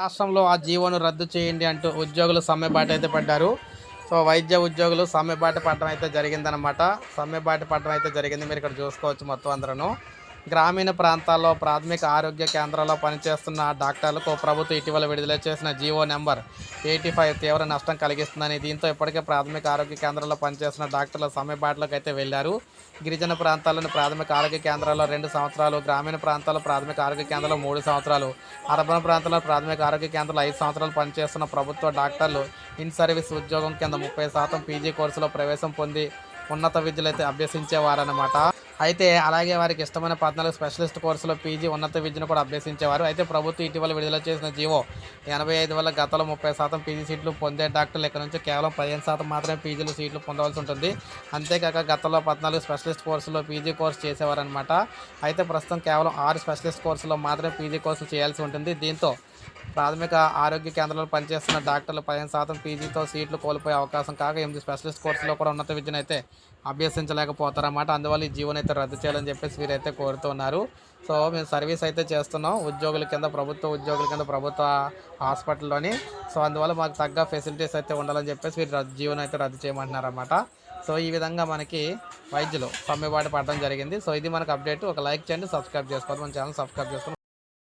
రాష్ట్రంలో ఆ జీవోను రద్దు చేయండి అంటూ ఉద్యోగులు సమ్మెబాట అయితే పడ్డారు. సో వైద్య ఉద్యోగులు సమ్మెబాట పడడం అయితే జరిగిందనమాట సమ్మెబాట పడడం అయితే జరిగింది. మీరు ఇక్కడ చూసుకోవచ్చు మొత్తం అందరూ గ్రామీణ ప్రాంతాల్లో ప్రాథమిక ఆరోగ్య కేంద్రాల్లో పనిచేస్తున్న డాక్టర్లకు ప్రభుత్వం ఇటీవల విడుదల చేసిన జీవో నెంబర్ ఎయిటీ ఫైవ్ తీవ్ర నష్టం కలిగిస్తుందని దీంతో ఇప్పటికే ప్రాథమిక ఆరోగ్య కేంద్రాల్లో పనిచేస్తున్న డాక్టర్లు సమ్మెబాటలోకి అయితే వెళ్ళారు గిరిజన ప్రాంతాల్లోని ప్రాథమిక ఆరోగ్య కేంద్రాల్లో రెండు సంవత్సరాలు గ్రామీణ ప్రాంతాల్లో ప్రాథమిక ఆరోగ్య కేంద్రాల్లో మూడు సంవత్సరాలు అర్బన్ ప్రాంతాల్లో ప్రాథమిక ఆరోగ్య కేంద్రాలు ఐదు సంవత్సరాలు పనిచేస్తున్న ప్రభుత్వ డాక్టర్లు ఇన్ సర్వీస్ ఉద్యోగం కింద ముప్పై శాతం పీజీ కోర్సులో ప్రవేశం పొంది ఉన్నత విద్యలు అయితే అభ్యసించేవారన్నమాట. అయితే అలాగే వారికి ఇష్టమైన పద్నాలుగు స్పెషలిస్ట్ కోర్సులో పీజీ ఉన్నత విద్యను కూడా అభ్యసించేవారు. అయితే ప్రభుత్వం ఇటీవల విడుదల చేసిన జీవో ఎనభై ఐదు వల్ల గతంలో ముప్పై శాతం పీజీ సీట్లు పొందే డాక్టర్లు ఇక్కడ నుంచి కేవలం పదిహేను శాతం మాత్రమే పీజీలు సీట్లు పొందవలసి ఉంటుంది. అంతేకాక గతంలో పద్నాలుగు స్పెషలిస్ట్ కోర్సులో పీజీ కోర్సు చేసేవారనమాట అయితే ప్రస్తుతం కేవలం ఆరు స్పెషలిస్ట్ కోర్సులో మాత్రమే పీజీ కోర్సులు చేయాల్సి ఉంటుంది. దీంతో ప్రాథమిక ఆరోగ్య కేంద్రాల్లో పనిచేస్తున్న డాక్టర్లు పదిహేను శాతం పీజీతో సీట్లు కోల్పోయే అవకాశం కాక ఎనిమిది స్పెషలిస్ట్ కోర్సులో కూడా ఉన్నత విద్యను అయితే అభ్యసించలేకపోతారన్నమాట. అందువల్ల ఈ జీవనైతే అయితే రద్దు చేయాలని చెప్పేసి వీరైతే కోరుతున్నారు సో మేము సర్వీస్ అయితే చేస్తున్నాం ఉద్యోగుల కింద ప్రభుత్వ ఉద్యోగుల కింద ప్రభుత్వ హాస్పిటల్లోని. సో అందువల్ల మాకు తగ్గ ఫెసిలిటీస్ అయితే ఉండాలని చెప్పేసి వీరు జీవనం అయితే రద్దు చేయమంటున్నారన్నమాట. సో ఈ విధంగా మనకి వైద్యులు సమ్మెబాటు పడడం జరిగింది. సో ఇది మనకు అప్డేట్. ఒక లైక్ చేయండి సబ్స్క్రైబ్ చేసుకోవాలి మన ఛానల్ సబ్స్క్రైబ్ చేసుకోండి.